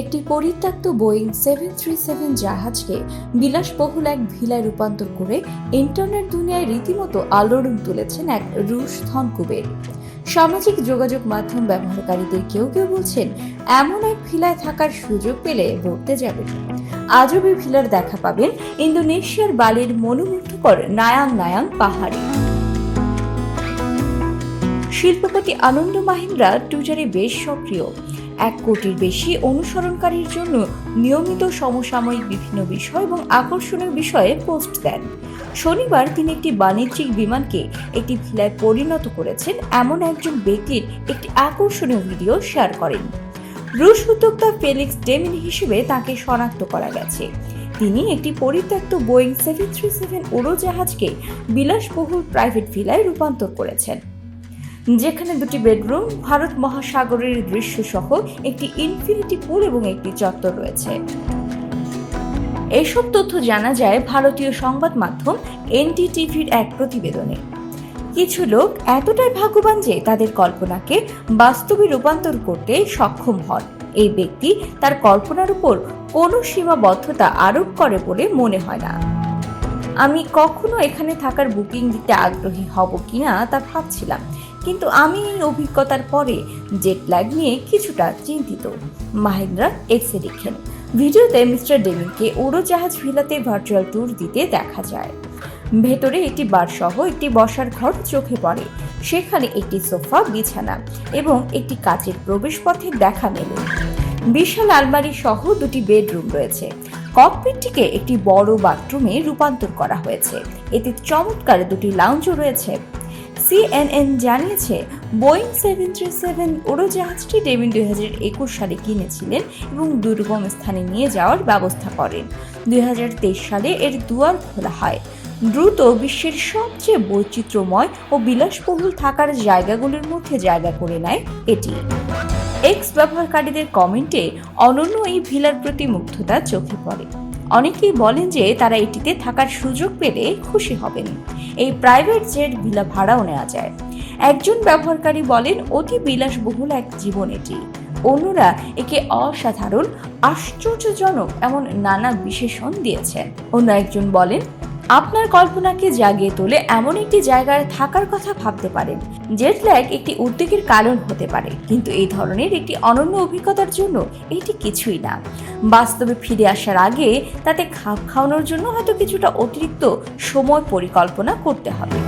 একটি পরিত্যক্ত Boeing seven three seven জাহাজকে বিলাসবহুল এক ভিলায় রূপান্তর করে ইন্টারনেট দুনিয়ায় রীতিমতো আলোড়ন তুলেছেন এক রুশ ধনকুবের। সামাজিক যোগাযোগ মাধ্যম ব্যবহারকারীদের কেউ কেউ বলছেন, এমন এক ভিলায় থাকার সুযোগ পেলে বলতে যাবেন। এই ভিলার দেখা পাবেন ইন্দোনেশিয়ার বালির মনোমুগ্ধকর নায়াং নায়াং পাহাড়ে। শিল্পপতি আনন্দ মাহিন্দ্রা টুইটারে বেশ সক্রিয়। এক কোটির বেশি অনুসরণকারীর জন্য নিয়মিত সমসাময়িক বিভিন্ন বিষয় এবং আকর্ষণীয় বিষয়ে পোস্ট দেন। শনিবার তিনি একটি বাণিজ্যিক বিমানকে একটি ভিলায় পরিণত করেছেন। এমন একজন ব্যক্তির একটি আকর্ষণীয় ভিডিও শেয়ার করেন। রুশ উদ্যোক্তা ফেলিক্স ডেমিন হিসেবে তাকে শনাক্ত করা গেছে। তিনি একটি পরিত্যক্ত বোয়িং সেভেন থ্রি সেভেন উড়োজাহাজকে বিলাসবহুল প্রাইভেট ভিলায় রূপান্তর করেছেন। যেখানে দুটি বেডরুম, ভারত মহাসাগরের দৃশ্য সহ একটি ইনফিনিটি পুল এবং একটি চত্বর রয়েছে। এসব তথ্য জানা যায় ভারতীয় সংবাদ মাধ্যম এনডিটিভির এক প্রতিবেদনে। কিছু লোক এতটাই ভাগ্যবান যে তাদের কল্পনাকে বাস্তবে রূপান্তর করতে সক্ষম হন। এই ব্যক্তি তার কল্পনার উপর কোনো সীমাবদ্ধতা আরোপ করে বলে মনে হয় না। আমি কখনো এখানে থাকার বুকিং দিতে আগ্রহী হব কিনা তা ভাবছিলাম। কিন্তু আমি এই অভিজ্ঞতার পরে জেট ল্যাগ নিয়ে কিছুটা চিন্তিত। মাহিন্দ্রা লিখেন ভিডিওতে মিস্টার ডেমিনকে উড়োজাহাজ ভিলাতে ভার্চুয়াল ট্যুর দিতে দেখা যায়। ভেতরে একটি বার সহ একটি বসার ঘর চোখে পড়ে। সেখানে একটি সোফা, বিছানা এবং একটি কাচের প্রবেশপথে দেখা মেলে। বিশাল আলমারি সহ দুটি বেডরুম রয়েছে। ককপিটটিকে একটি বড় বাথরুমে রূপান্তর করা হয়েছে। এতে চমৎকার দুটি লাউঞ্জও রয়েছে। সিএনএন জানিয়েছে, বোয়িং সেভেন থ্রি সেভেন উড়োজাহাজটি ডেভিন দুই হাজার একুশ সালে কিনেছিলেন এবং দুর্গম স্থানে নিয়ে যাওয়ার ব্যবস্থা করেন। দুই হাজার তেইশ সালে এর দুয়ার খোলা হয়। দ্রুত বিশ্বের সবচেয়ে বৈচিত্র্যময় ও বিলাসবহুল থাকার জায়গাগুলির মধ্যে জায়গা করে নেয় এটি। এক্স ব্যবহারকারীদের কমেন্টে অনন্য এই ভিলার প্রতি মুগ্ধতা চোখে পড়ে। অনেকেই বলেন যে তারা এটিতে থাকার সুযোগ পেলে খুশি হবেন। এই প্রাইভেট জেট ভিলা ভাড়াও নেওয়া যায়। একজন ব্যবহারকারী বলেন, অতি বিলাসবহুল এক জীবন এটি। অন্যরা একে অসাধারণ, আশ্চর্যজনক এমন নানা বিশেষণ দিয়েছেন। অন্য একজন বলেন আপনার কল্পনাকে জাগিয়ে তোলে এমন একটি জায়গায় থাকার কথা ভাবতে পারেন। জেট ল্যাগ একটি উদ্বেগের কারণ হতে পারে, কিন্তু এই ধরনের একটি অনন্য অভিজ্ঞতার জন্য এটি কিছুই না। বাস্তবে ফিরে আসার আগে তাতে খাপ খাওয়ানোর জন্য হয়তো কিছুটা অতিরিক্ত সময় পরিকল্পনা করতে হবে।